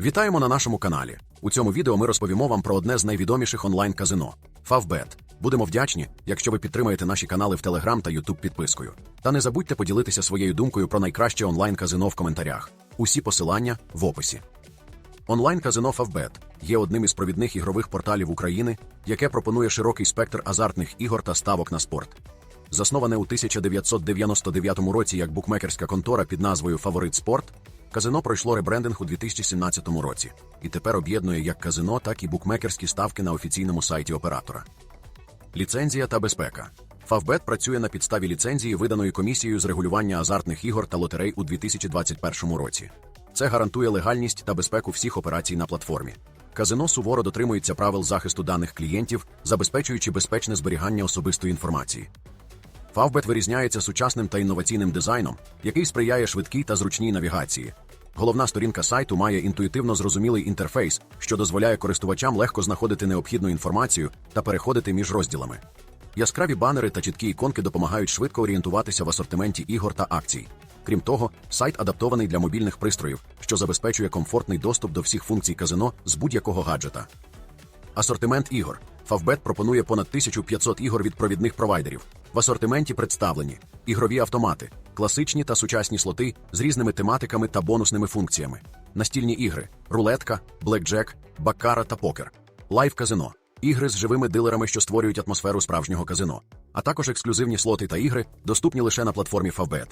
Вітаємо на нашому каналі. У цьому відео ми розповімо вам про одне з найвідоміших онлайн-казино Favbet. Будемо вдячні, якщо ви підтримаєте наші канали в Telegram та YouTube підпискою. Та не забудьте поділитися своєю думкою про найкраще онлайн-казино в коментарях. Усі посилання в описі. Онлайн-казино Favbet є одним із провідних ігрових порталів України, яке пропонує широкий спектр азартних ігор та ставок на спорт. Засноване у 1999 році як букмекерська контора під назвою Фаворит Спорт, казино пройшло ребрендинг у 2017 році і тепер об'єднує як казино, так і букмекерські ставки на офіційному сайті оператора. Ліцензія та безпека. Favbet працює на підставі ліцензії, виданої комісією з регулювання азартних ігор та лотерей у 2021 році. Це гарантує легальність та безпеку всіх операцій на платформі. Казино суворо дотримується правил захисту даних клієнтів, забезпечуючи безпечне зберігання особистої інформації. Favbet вирізняється сучасним та інноваційним дизайном, який сприяє швидкій та зручній навігації. Головна сторінка сайту має інтуїтивно зрозумілий інтерфейс, що дозволяє користувачам легко знаходити необхідну інформацію та переходити між розділами. Яскраві банери та чіткі іконки допомагають швидко орієнтуватися в асортименті ігор та акцій. Крім того, сайт адаптований для мобільних пристроїв, що забезпечує комфортний доступ до всіх функцій казино з будь-якого гаджета. Асортимент ігор. Favbet пропонує понад 1500 ігор від провідних провайдерів. В асортименті представлені ігрові автомати, класичні та сучасні слоти з різними тематиками та бонусними функціями, настільні ігри, рулетка, блекджек, баккара та покер, лайв казино, ігри з живими дилерами, що створюють атмосферу справжнього казино, а також ексклюзивні слоти та ігри, доступні лише на платформі Favbet.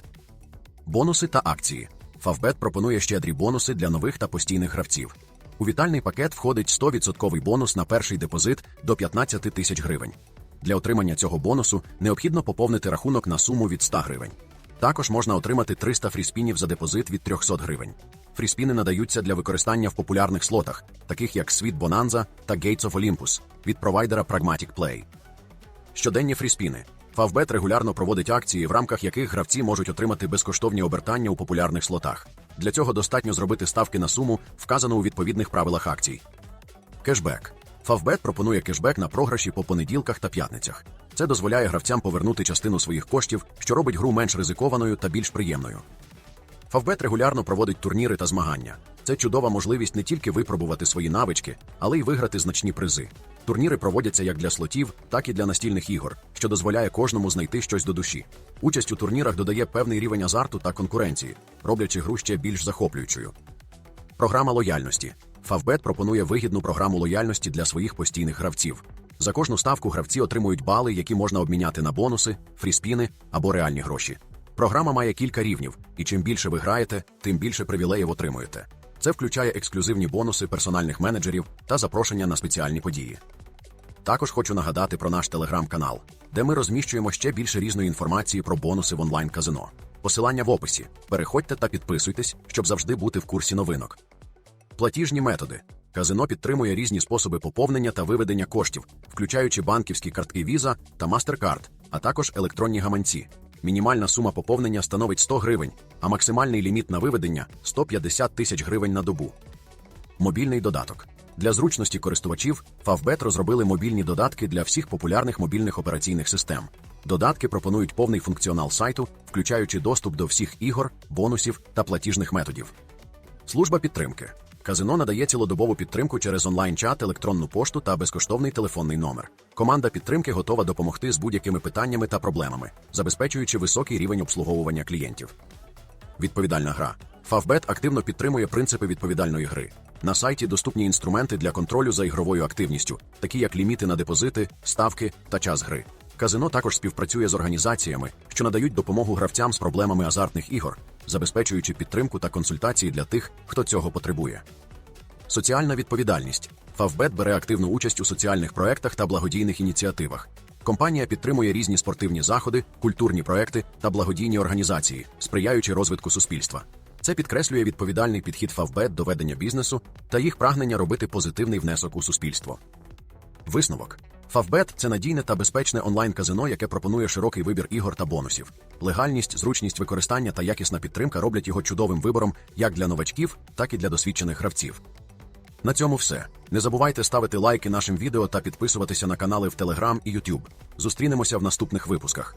Бонуси та акції. Favbet пропонує щедрі бонуси для нових та постійних гравців. У вітальний пакет входить 100% бонус на перший депозит до 15 тисяч гривень. Для отримання цього бонусу необхідно поповнити рахунок на суму від 100 гривень. Також можна отримати 300 фріспінів за депозит від 300 гривень. Фріспіни надаються для використання в популярних слотах, таких як Sweet Bonanza та Gates of Olympus від провайдера Pragmatic Play. Щоденні фріспіни. Favbet регулярно проводить акції, в рамках яких гравці можуть отримати безкоштовні обертання у популярних слотах. Для цього достатньо зробити ставки на суму, вказану у відповідних правилах акцій. Кешбек. Favbet пропонує кешбек на програші по понеділках та п'ятницях. Це дозволяє гравцям повернути частину своїх коштів, що робить гру менш ризикованою та більш приємною. Favbet регулярно проводить турніри та змагання. Це чудова можливість не тільки випробувати свої навички, але й виграти значні призи. Турніри проводяться як для слотів, так і для настільних ігор, що дозволяє кожному знайти щось до душі. Участь у турнірах додає певний рівень азарту та конкуренції, роблячи гру ще більш захоплюючою. Програма лояльності. Favbet пропонує вигідну програму лояльності для своїх постійних гравців. За кожну ставку гравці отримують бали, які можна обміняти на бонуси, фріспіни або реальні гроші. Програма має кілька рівнів, і чим більше ви граєте, тим більше привілеїв отримуєте. Це включає ексклюзивні бонуси персональних менеджерів та запрошення на спеціальні події. Також хочу нагадати про наш телеграм-канал, де ми розміщуємо ще більше різної інформації про бонуси в онлайн-казино. Посилання в описі. Переходьте та підписуйтесь, щоб завжди бути в курсі новинок. Платіжні методи. Казино підтримує різні способи поповнення та виведення коштів, включаючи банківські картки Visa та MasterCard, а також електронні гаманці. Мінімальна сума поповнення становить 100 гривень, а максимальний ліміт на виведення 150 тисяч гривень на добу. Мобільний додаток. Для зручності користувачів Favbet розробили мобільні додатки для всіх популярних мобільних операційних систем. Додатки пропонують повний функціонал сайту, включаючи доступ до всіх ігор, бонусів та платіжних методів. Служба підтримки. Казино надає цілодобову підтримку через онлайн-чат, електронну пошту та безкоштовний телефонний номер. Команда підтримки готова допомогти з будь-якими питаннями та проблемами, забезпечуючи високий рівень обслуговування клієнтів. Відповідальна гра. Favbet активно підтримує принципи відповідальної гри. На сайті доступні інструменти для контролю за ігровою активністю, такі як ліміти на депозити, ставки та час гри. Казино також співпрацює з організаціями, що надають допомогу гравцям з проблемами азартних ігор, забезпечуючи підтримку та консультації для тих, хто цього потребує. Соціальна відповідальність. Favbet бере активну участь у соціальних проектах та благодійних ініціативах. Компанія підтримує різні спортивні заходи, культурні проекти та благодійні організації, сприяючи розвитку суспільства. Це підкреслює відповідальний підхід Favbet до ведення бізнесу та їх прагнення робити позитивний внесок у суспільство. Висновок. Favbet – це надійне та безпечне онлайн-казино, яке пропонує широкий вибір ігор та бонусів. Легальність, зручність використання та якісна підтримка роблять його чудовим вибором як для новачків, так і для досвідчених гравців. На цьому все. Не забувайте ставити лайки нашим відео та підписуватися на канали в Telegram і YouTube. Зустрінемося в наступних випусках.